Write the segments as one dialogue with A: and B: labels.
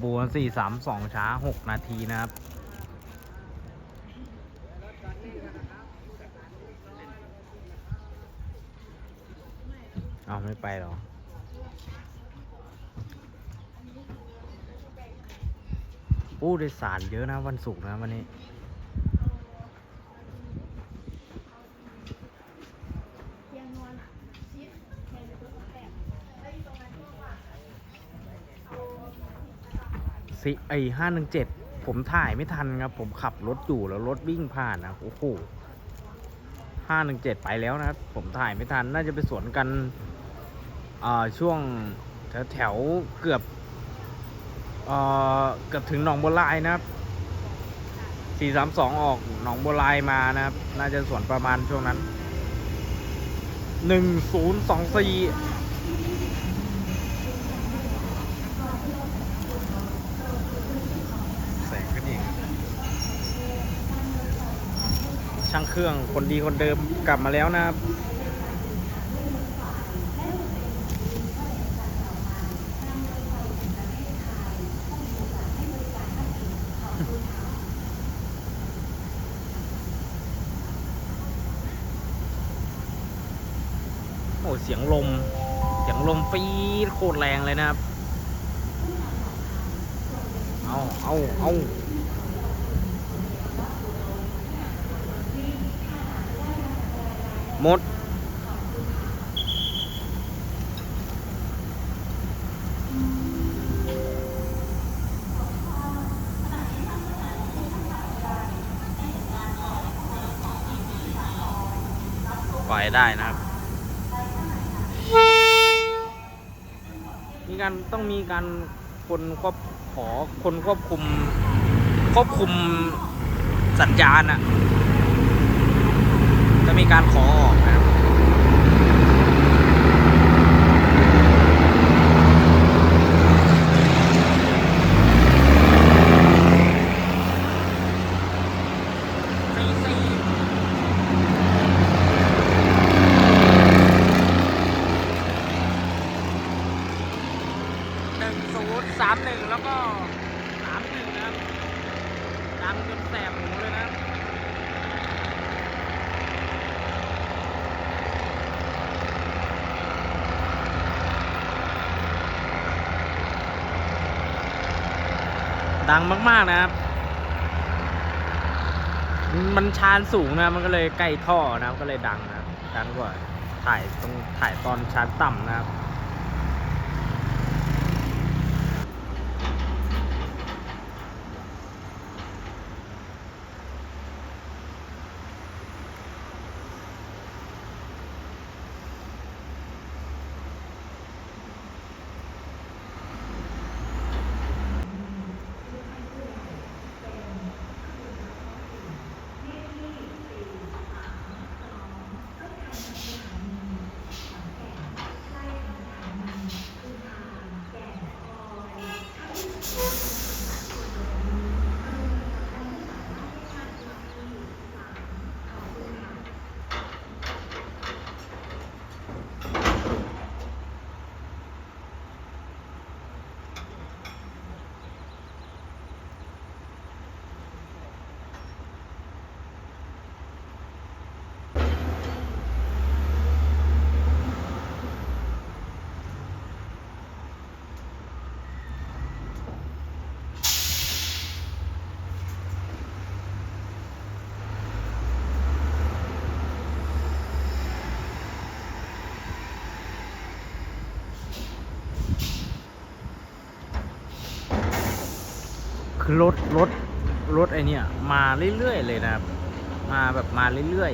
A: ขบวนสี่สามสองช้าหกนาทีนะครับ เอาไม่ไปหรอผู้โดยสารเยอะนะวันศุกร์นะวันนี้ ซีไอห้าหนึ่งเจ็ดผมถ่ายไม่ทันครับ ผมขับรถอยู่แล้วรถวิ่งผ่านนะโอ้โหห้าหนึ่งเจ็ดไปแล้วนะครับ ผมถ่ายไม่ทัน น่าจะไปสวนกันอช่วงแถวแถวเกือบเกือบถึงหนองบัวลายนะครับสี่สามสองออกหนองบัวลายมานะครับ น่าจะสวนประมาณช่วงนั้นหนึ่งศูนย์สองสี่ รื่องคนดีคนเดิมกลับมาแล้วนะครับโอ้เสียงลม เสียงลมฟีดโคตรแรงเลยนะครับ เอาเอาเอา มด ปล่อยได้นะครับ มีการต้องมีการคนควบขอคนควบคุมควบคุมสัญญาณอะ จะมีการขอออกนะครับ สี่สี่หนึ่งศูนย์สามหนึ่งแล้วก็สามหนึ่งนะครับ ดังจนแสบหูเลยนะ ดั งมาก ๆ นะครับ มันชานสูงนะ มันก็เลยใกล้ท่อนะครับ ก็เลยดังนะครับดังกว่าถ่ายตรงถ่ายตอนชานต่ำนะครับ คือรถรถรถไอเนี่ยมาเรื่อยๆเลยนะครับ มาแบบมาเรื่อย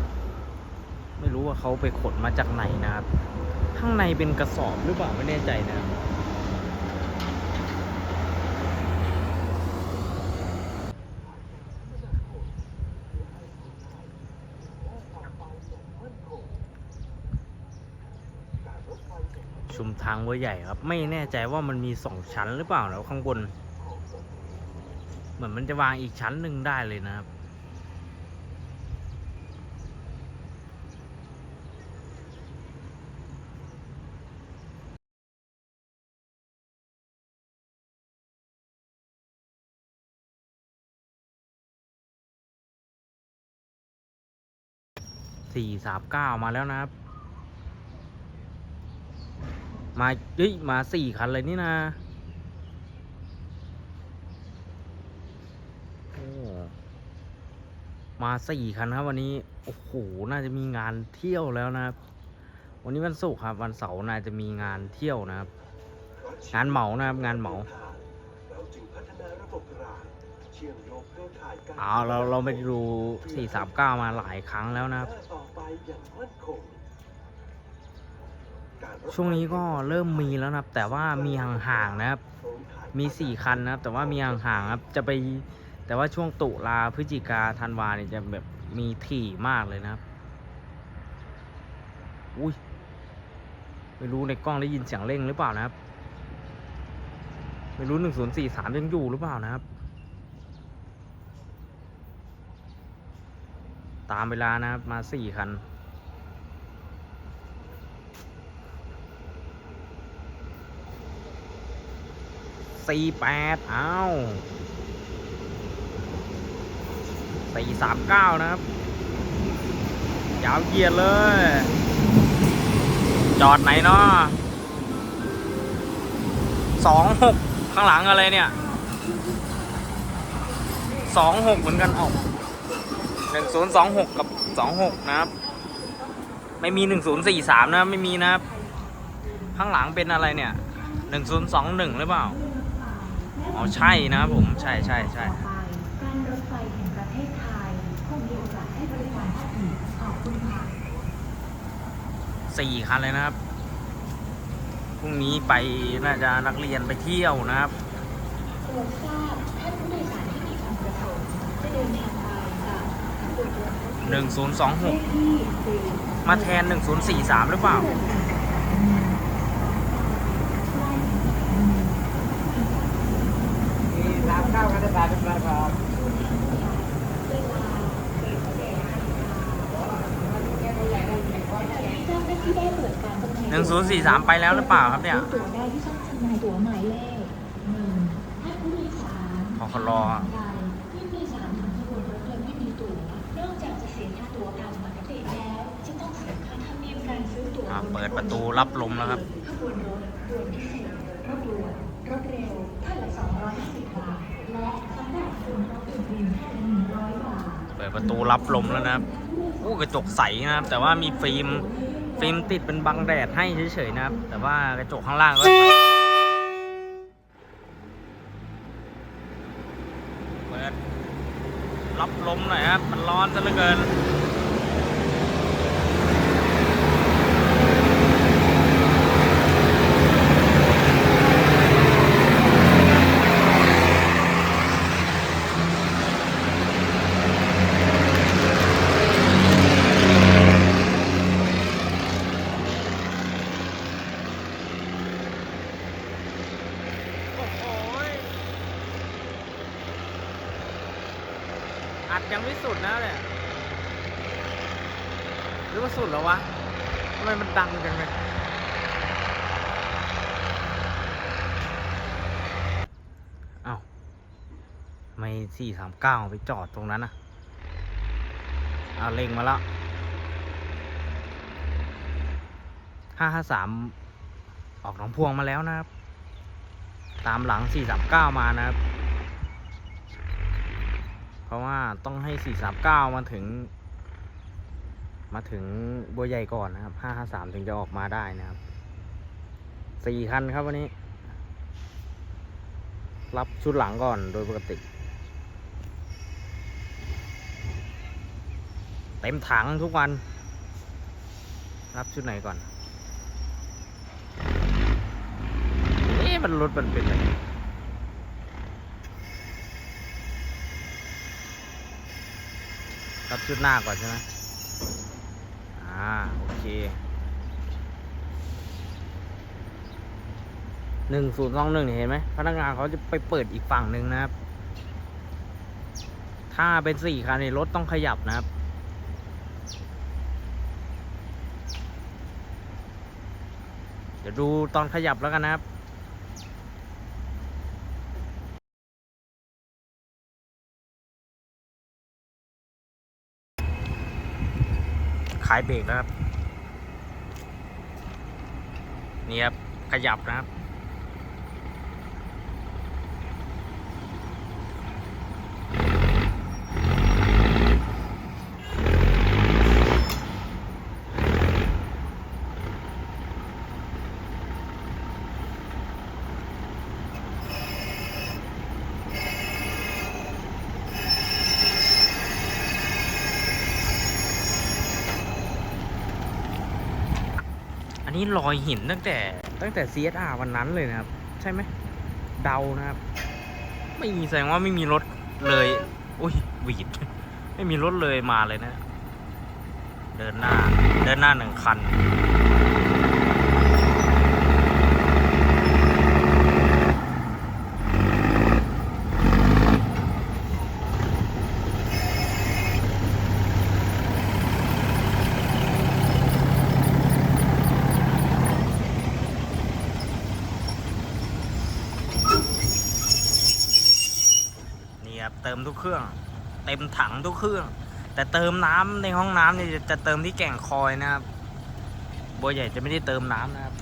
A: ๆ ไม่รู้ว่าเขาไปขนมาจากไหนนะครับ ข้างในเป็นกระสอบหรือเปล่าไม่แน่ใจนะครับชุมทางวัวใหญ่ครับ ไม่แน่ใจว่ามันมีสองชั้นหรือเปล่าแล้วข้างบน เหมือนมันจะวางอีกชั้นหนึ่งได้เลยนะครับ สี่สามเก้ามาแล้วนะครับ มาเฮ้ยมาสี่คันเลยนี่นะ มาสี่คันครับวันนี้ โอ้โห น่าจะมีงานเที่ยวแล้วนะครับ วันนี้วันศุกร์ครับ วันเสาร์น่าจะมีงานเที่ยวนะครับ งานเหมานะครับ งานเหมา
B: เราจึงพัฒนารางเชื่อมโยงเครือข่ายการ
A: เราเราไปดู 439 มาหลายครั้งแล้วนะครับ ช่วงนี้ก็เริ่มมีแล้วนะครับ แต่ว่ามีห่างๆนะครับ มี 4 คันนะครับ แต่ว่ามีห่างๆครับ จะไป แต่ว่าช่วงตุลาพฤศจิกาธันวาเนี่ยจะแบบมีถี่มากเลยนะครับ อุ้ย ไม่รู้ในกล้องได้ยินเสียงเร่งหรือเปล่านะครับ ไม่รู้1043ยังอยู่หรือเปล่านะครับ ตามเวลานะครับมา4คันสี่แปดอ้าว สี่สามเก้านะครับ ยาวเหยียดเลย จอดไหนเนาะสองหกข้างหลังอะไรเนี่ยสองหกเหมือนกันออกหนึ่งศูนย์สองหกกับสองหกนะครับ ไม่มีหนึ่งศูนย์สี่สามนะไม่มีนะครับ ข้างหลังเป็นอะไรเนี่ยหนึ่งศูนย์สองหนึ่งหรือเปล่า อ๋อใช่นะครับผม ใช่ใช่ใช่
C: ต่อไปการรถไฟแห่งประเทศไทยคงมีโอกาสให้บริการท่านอีกขอบคุณค่ะ
A: สี่คันเลยนะครับ พรุ่งนี้ไปน่าจะนักเรียนไปเที่ยวนะครับหนึ่งศูนย์สองหกมาแทนหนึ่งศูนย์สี่สามหรือเปล่า
D: สามเก้ากันจะตายเป็นไรครับ
C: เจ้าหน้าที่ได้เปิดการจำหน่าย
A: หนึ่งศูนย์สี่สามไปแล้วหรือเปล่าครับเนี่ย
C: ซื้อตั๋วได้ที่ช่องจำหน่ายตั๋วหมายเลขหนึ่งท่านผู้โดยสาร
A: พอเขารอ
C: ใดที่โดยสารทางขบวนรถโดยไม่มีตั๋วนอกจากจะเสียค่าตั๋วตามปกติแล้วจะต้องเสียค่าธรรมเนียมการซื้อตั๋ว
A: อ่าเปิดประตูรับลมแล้วครับ
C: ขบวนรถด่วนพิเศษรถด่วนรถเร็วท่านละ 250 บาท และสำหรับส่วนรถอื่นๆท่านละ100 บาท
A: เปิดประตูรับลมแล้วนะครับอู้กระจกใสนะครับ แต่ว่ามีฟิล์ม ฟิล์มติดเป็นบังแดดให้เฉยๆนะครับ แต่ว่ากระจกข้างล่างก็เปิดรับลมหน่อยครับ มันร้อนซะเหลือเกิน โอ้โหยอัดยังไม่สุดนะเนี่ยหรือว่าสุดแล้ววะทำไมมันดังจังเลยเอ้าทำไมสี่สามเก้าไปจอดตรงนั้นนะเอาเล็งมาแล้วห้าห้าสามออกหนองพวงมาแล้วนะครับ ตามหลัง439มานะครับ เพราะว่าต้องให้439มาถึง มาถึงบัวใหญ่ก่อนนะครับ553ถึงจะออกมาได้นะครับสี่คันครับวันนี้ รับชุดหลังก่อนโดยปกติ เต็มถังทุกวัน รับชุดไหนก่อนเอ๊ะมันรถมันเป็นไรรับชุดหน้าก่อนใช่ไหมอ่า โอเคหนึ่งศูนย์สองหนึ่งเห็นไหมพนักงานเขาจะไปเปิดอีกฝั่งหนึ่งนะครับ ถ้าเป็นสี่คันในรถต้องขยับนะครับ ดี๋ยวดูตอนขยับแล้วกันนะครับคลายเบรกนะครับ นี่ครับ ขยับนะครับ นี้ลอยหินตั้งแต่ ตั้งแต่ CSR วันนั้นเลยนะครับ ใช่ไหมเดานะครับ ไม่มีแสดงว่าไม่มีรถเลยอุ้ยหวีด ไม่มีรถเลยมาเลยนะ เดินหน้า เดินหน้าหนึ่งคันครับ เครื่อง เต็มถังทุกเครื่อง แต่เติมน้ำในห้องน้ำนี่จะจะเติมที่แก่งคอยนะครับบัวใหญ่จะไม่ได้เติมน้ำนะครับ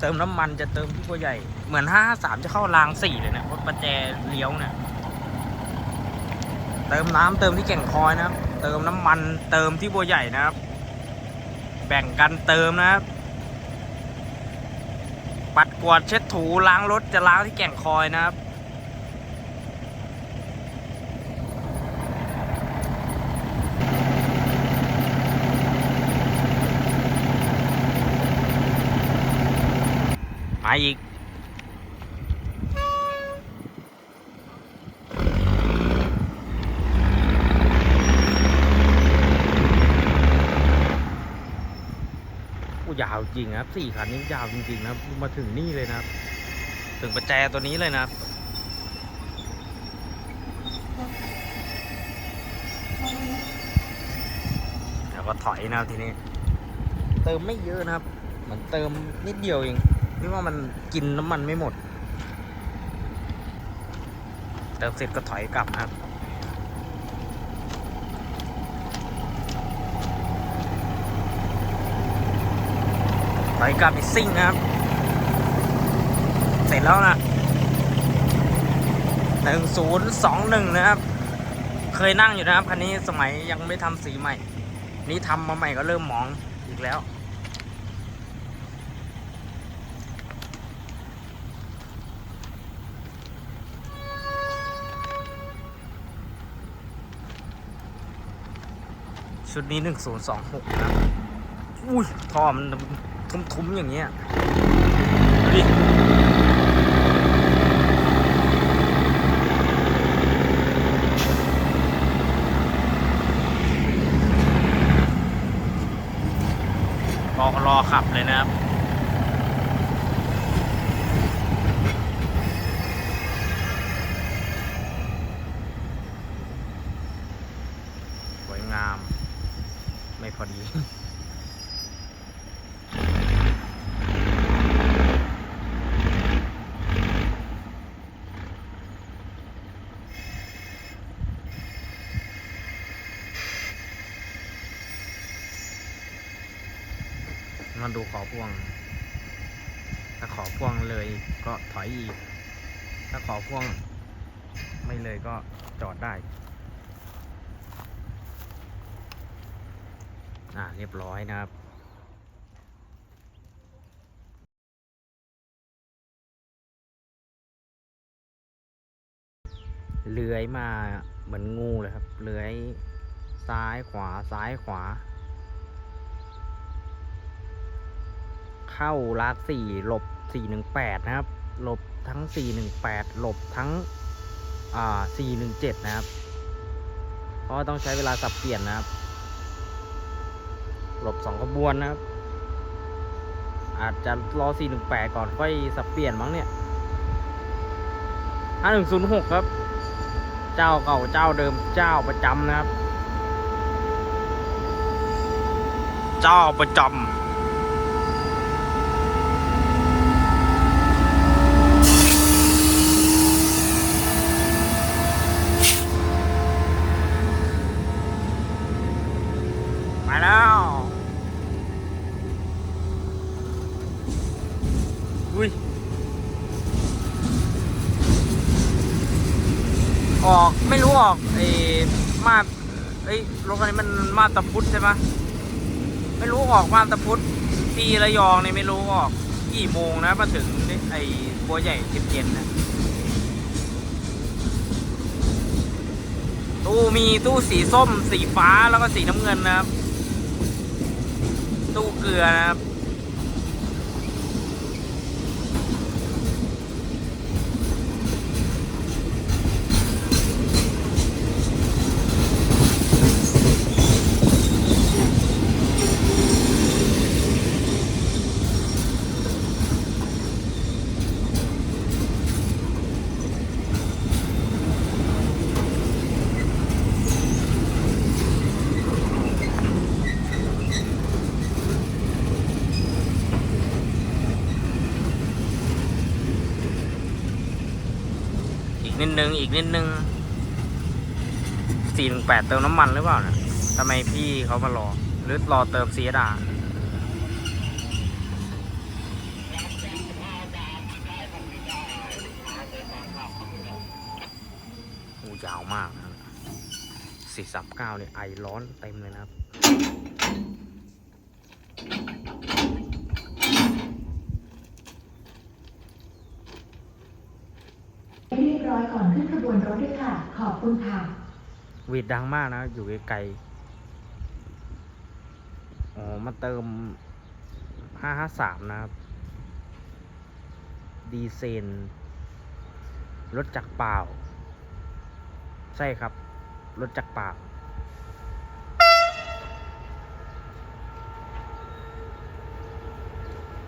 A: เติมน้ำมันจะเติมที่บัวใหญ่ เหมือนห้าสามจะเข้ารางสี่เลยนะรถประแจเลี้ยวเนี่ยเติมน้ำเติมที่แก่งคอยนะครับ เติมน้ำมันเติมที่บัวใหญ่นะครับ แบ่งกันเติมนะครับปัดกวาดเช็ดถูล้างรถจะล้างที่แก่งคอยนะครับ อีกอู้ยาวจริงครับสี่คันนี้ยาวจริงๆนะครับมาถึงนี่เลยนะครับ ถึงประแจตัวนี้เลยนะครับแล้วก็ถอยนะทีนี้ เติมไม่เยอะนะครับ เหมือนเติมนิดเดียวเอง พี่ว่ามันกินน้ำมันไม่หมด เติมเสร็จก็ถอยกลับนะครับ ถอยกลับอีกซิ่งนะครับ เสร็จแล้วนะหนึ่งศูนย์สองหนึ่งนะครับ เคยนั่งอยู่นะครับคันนี้สมัยยังไม่ทำสีใหม่ นี่ทำมาใหม่ก็เริ่มหมองอีกแล้ว ชุดนี้หนึ่งศูนย์สองหกนะอุ้ยท่อมันทุ้มๆอย่างเงี้ยดูดิรอรอขับเลยนะครับ สวยงาม ไม่พอดี มาดูขอพ่วง ถ้าขอพ่วงเลยก็ถอยอีก ถ้าขอพ่วงไม่เลยก็จอดได้ อ่าเรียบร้อยนะครับเลื้อยมาเหมือนงูเลยครับ เลื้อยซ้ายขวาซ้ายขวา เข้าลากสี่หลบสี่หนึ่งแปดนะครับ หลบทั้งสี่หนึ่งแปดหลบทั้งอ่าสี่หนึ่งเจ็ดนะครับ เพราะต้องใช้เวลาสับเปลี่ยนนะครับ หลบสองขบวนนะครับ อาจจะรอ 418 ก่อนค่อยสับเปลี่ยนมั้งเนี่ย 5106 ครับ เจ้าเก่าเจ้าเดิมเจ้าประจำนะครับ เจ้าประจำมาแล้ว อุ้ย ออกไม่รู้ออกไอ้มาด ฮ้ยรถคันนี้มันมาตะพุทธใช่ไหมไม่รู้ออกมาตะพุทธที่ระยองเนี่ยไม่รู้ออกกี่โมงนะมาถึงไอ้บัวใหญ่เจ็บเย็นนะตู้มีตู้สีส้ม สีฟ้าแล้วก็สีน้ำเงินนะครับ ตู้เกลือนะครับ นึงอีกนิดนึงสี่หนึ่งแปดเติมน้ำมันหรือเปล่านะทำไมพี่เขามารอ หรือรอเติมซีดาโอ้ยาวมากนะสี่สามเก้าเนี่ยไอร้อนเต็มเลยนะครับ
C: เรียบร้อยก่อนขึ้นขบวนรถด้วย ขอบคุณค่ะ
A: หวีดดังมากนะ อยู่ไกลๆอ๋อมาเติมห้าห้าสามนะครับ ดีเซนรถจักรเปล่า ใช่ครับ รถจักรเปล่า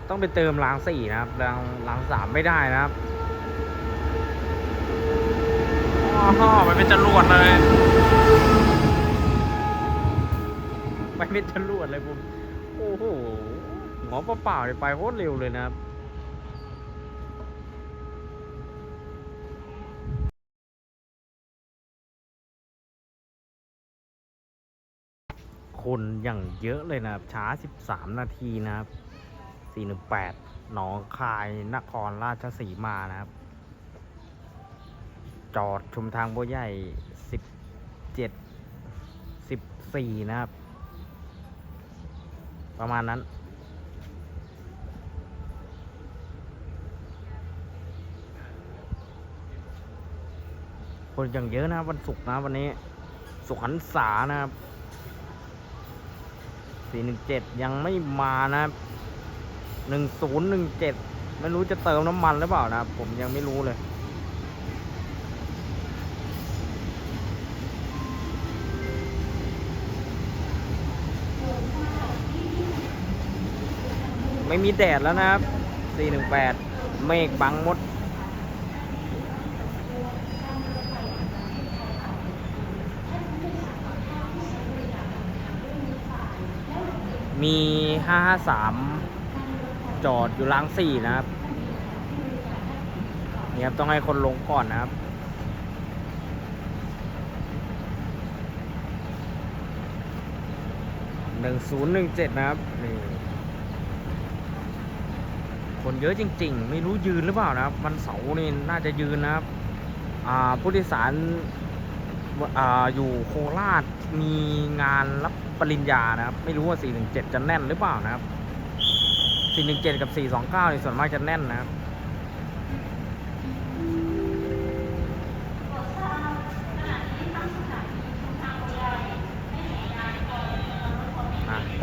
A: ต้องไปเติมรางสี่นะครับรางรางสามไม่ได้นะครับ อ๋อมันเป็นจรวดเลยไปเป็นจรวดเลยผมโอ้โหหัวเปล่าๆเนี่ยไปโคตรเร็วเลยนะครับคนอย่างเยอะเลยนะครับ ช้า 13 นาทีนะครับ 418 หนองคาย นครราชสีมานะครับ จอดชุมทางบัวใหญ่17 14นะครับ ประมาณนั้น คนอย่างเยอะนะวันศุกร์นะวันนี้ สุขันษานะครับ417ยังไม่มานะครับ1017ไม่รู้จะเติมน้ำมันหรือเปล่านะผมยังไม่รู้เลย ไม่มีแดดแล้วนะครับ 418 เมฆบังหมด มี 553 จอดอยู่ล้างสี่นะครับ นี่ครับ ต้องให้คนลงก่อนนะครับหนึ่งศูนย์หนึ่งเจ็ดนะครับนี่ คนเยอะจริง ๆ ไม่รู้ยืนหรือเปล่านะครับวันเสาร์นี่น่าจะยืนนะครับผู้โดยสารออยู่โคราชมีงานรับปริญญานะครับ ไม่รู้ว่า 417 จะแน่นหรือเปล่านะครับ 417 กับ 429นี่ส่วนมากจะแน่นนะครับ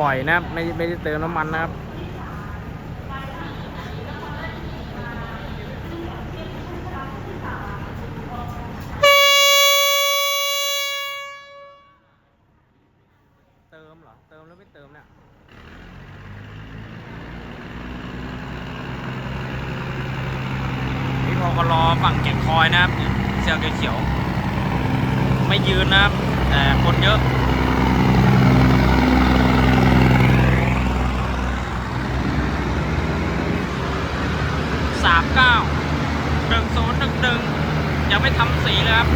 A: ปล่อยนะครับไม่ไม่ได้เติมน้ำมันนะครับ เติมเหรอ เติมแล้วไม่เติมเนี่ย นี่พอกรอฝั่งแก่งคอยนะครับ เสื้อเขียวๆไม่ยืนนะครับ แต่คนเยอะ สามเก้าหนึ่งศูนย์หนึ่งหนึ่งยังไม่ทำสีเลยครับ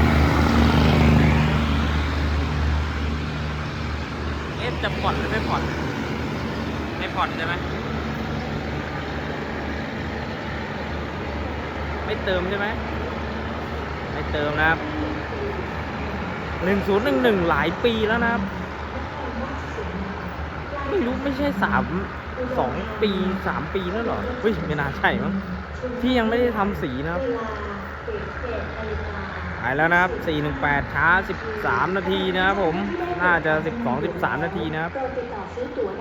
A: เอ๊ะจะผ่อนหรือไม่ผ่อน ไม่ผ่อนใช่ไหม ไม่เติมใช่ไหมไม่เติมนะครับหนึ่งศูนย์ หนึ่งหลายปีแล้วนะครับ ไม่รู้ไม่ใช่สามสองปีสามปีแล้วหรอเฮ้ยไม่น่าใช่มั้งที่ยังไม่ได้ทำสีนะครับไปแล้วนะครับสี่หนึ่งแปดช้าสิบสามนาทีนะครับผม น่าจะสิบสองสิบสามนาทีนะครับ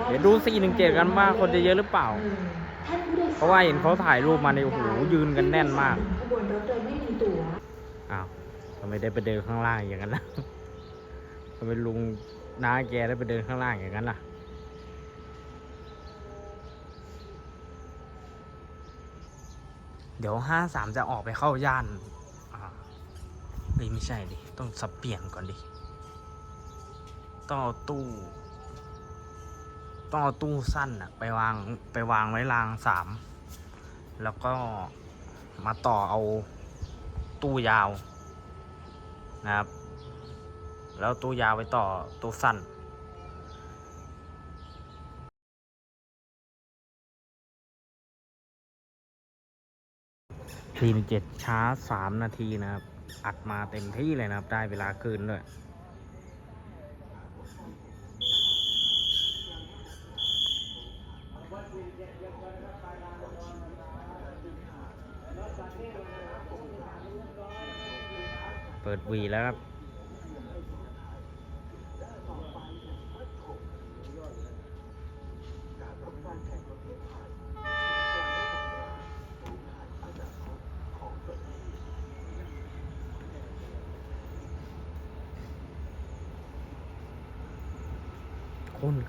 A: เดี๋ยวดูสี่หนึ่งเจ็ดกันว่าคนจะเยอะหรือเปล่า เพราะว่าเห็นเขาถ่ายรูปมาในโอ้โหยืนกันแน่นมาก
C: ขบวนรถโดยไม่มีตั๋ว
A: อ้าวทำไมได้ไปเดินข้างล่างอย่างนั้นล่ะ ทำไมลุงน้าแกได้ไปเดินข้างล่างอย่างนั้นล่ะ เดี๋ยวห้าสามจะออกไปเข้าย่านอ่าเฮ้ยไม่ใช่ดิ ต้องสับเปลี่ยนก่อนดิ ต้องเอาตู้ ต้องเอาตู้สั้นอะไปวางไปวางไว้รางสาม แล้วก็มาต่อเอาตู้ยาวนะครับ แล้วตู้ยาวไปต่อตู้สั้นทีมเจ็ดช้าสามนาทีนะครับ อัดมาเต็มที่เลยนะครับ ได้เวลาคืนด้วยเปิดวีแล้วครับ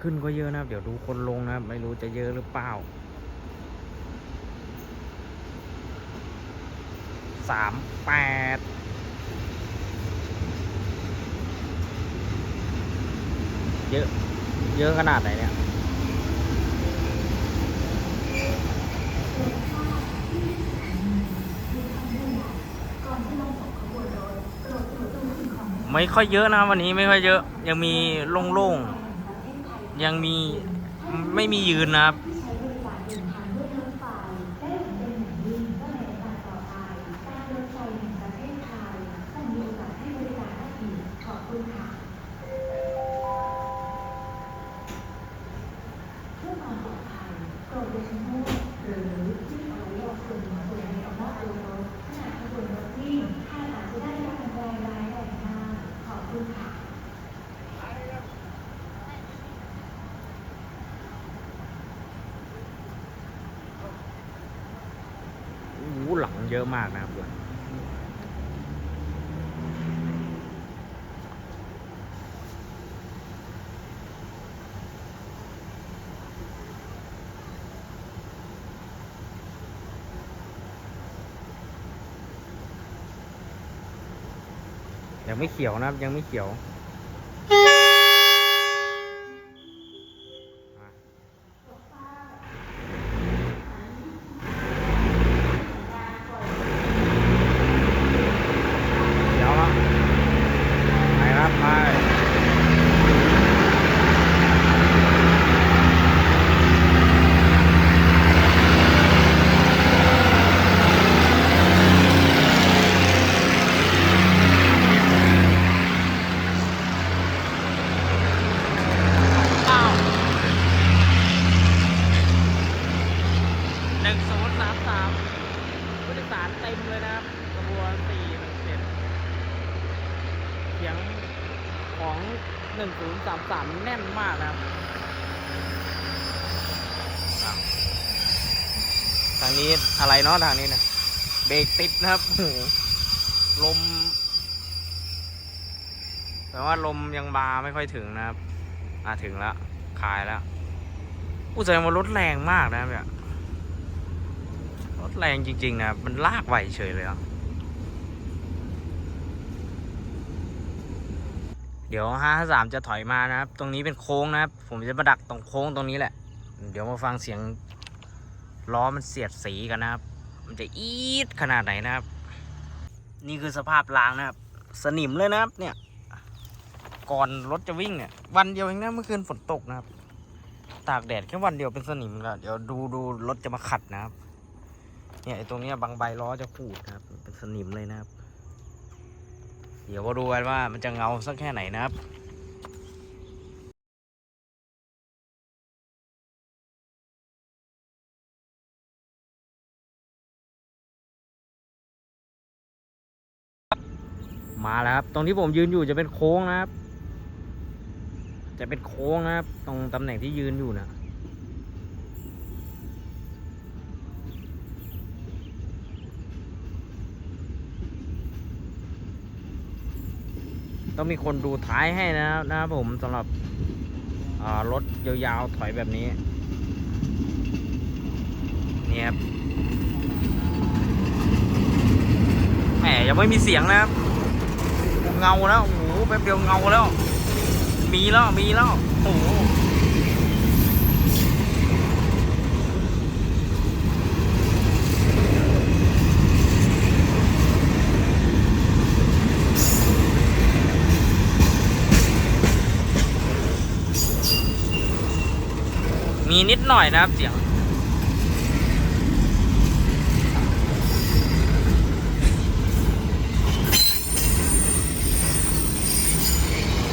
A: ขึ้นก็เยอะนะครับ เดี๋ยวดูคนลงนะครับ ไม่รู้จะเยอะหรือเปล่าสามแปดเยอะ เยอะขนาดไหนเนี่ยไม่ค่อยเยอะนะวันนี้ไม่ค่อยเยอะ ยังมีโล่งๆ ยังมีไม่มียืนนะครับ
C: ใช้บริการเดินทางด้วยรถไฟได้เป็นอย่างยิ่งก็ในโอกาสต่อไปการรถไฟแห่งประเทศไทยต้องมีโอกาสให้บริการได้อีกขอบคุณค่ะ เพื่อความปลอดภัยโปรดอย่าชะโงกหรือที่เอาไว้ออกส่วนหัวส่วนในออกนอกตัวรถขณะขบวนรถวิ่งท่านอาจจะได้รับอันตรายร้ายแรงมากขอบคุณค่ะ
A: โอ้โหหลัง เยอะมากนะครับหลังยังไม่เขียวนะครับยังไม่เขียวอะเดี๋ยวละไปครับไปหนึ่งศูนย์สามสามผู้โดยสารเต็มเลยนะครับกระบวนสี่หนึ่งเจ็ด เสียงของ 1033 แน่นมากนะครับอ้าวทางนี้อะไรเนาะทางนี้นะเบรกติดนะครับโหลม แต่ว่าลมยังบาไม่ค่อยถึงนะครับ อ่าถึงแล้วคลายแล้วอู้แสดงว่ารถแรงมากนะครับเนี่ยรถแรงจริง ๆ นะ มันลากไหวเฉยเลยอะเดี๋ยวห้าสามจะถอยมานะครับ ตรงนี้เป็นโค้งนะครับ ผมจะมาดักตรงโค้งตรงนี้แหละ เดี๋ยวมาฟังเสียงล้อมันเสียดสีกันนะครับ มันจะอีดขนาดไหนนะครับ นี่คือสภาพรางนะครับ สนิมเลยนะครับ เนี่ย ก่อนรถจะวิ่งเนี่ย วันเดียวเองนะเมื่อคืนฝนตกนะครับ ตากแดดแค่วันเดียวเป็นสนิมแล้วเดี๋ยวดูดูรถจะมาขัดนะครับ เนี่ยไอ้ตรงนี้บางใบล้อจะขูดนะครับ เป็นสนิมเลยนะครับ เดี๋ยวมาดูกันว่ามันจะเงาสักแค่ไหนนะครับ มาแล้วครับ ตรงที่ผมยืนอยู่จะเป็นโค้งนะครับ จะเป็นโค้งนะครับ ตรงตำแหน่งที่ยืนอยู่นะต้องมีคนดูท้ายให้นะครับนะครับผมสำหรับรถยาวๆถอยแบบนี้เนี่ยครับแหมยังไม่มีเสียงนะครับ เงาแล้ว โอ้โหแป๊บเดียวเงาแล้ว มีแล้ว มีแล้ว โอ้โหมีนิดหน่อยนะครับเสียง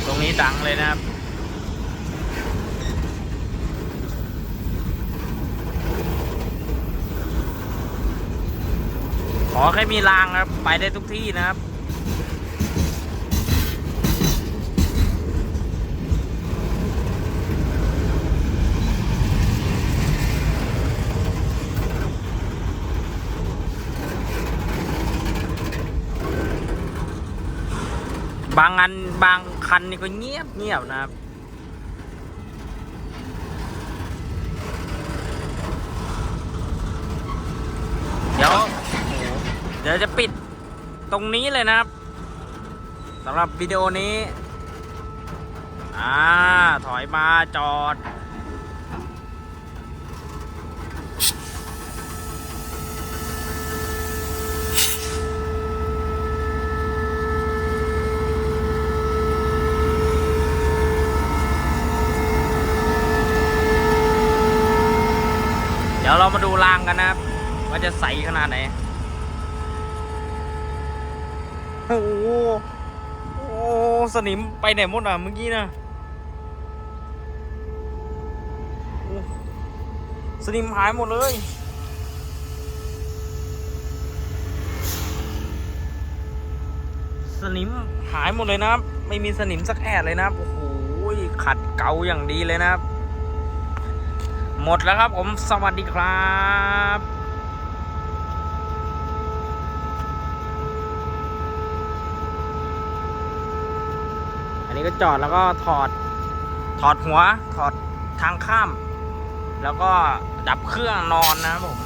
A: ตรงนี้ดัง เลยนะครับขอแค่มีรางนะครับ ไปได้ทุกที่นะครับ บางอันบางคันนี่ก็เงียบเงียบนะครับ เดี๋ยวเดี๋ยวจะปิดตรงนี้เลยนะครับสำหรับวิดีโอนี้ อ่า ถอยมาจอด ดี๋ยวเรามาดูรางกันนะครับ ว่าจะใสขนาดไหน โอ้โหโอ้สนิมไปไหนหมดอะเมื่อกี้นะโอ้สนิมหายหมดเลยสนิมหายหมดเลยนะครับ ไม่มีสนิมสักแอดเลยนะครับ โอ้โหขัดเกาอย่างดีเลยนะครับ หมดแล้วครับผมสวัสดีครับอันนี้ก็จอดแล้วก็ถอดถอดหัวถอดทางข้าม แล้วก็ดับเครื่องนอนนะครับผม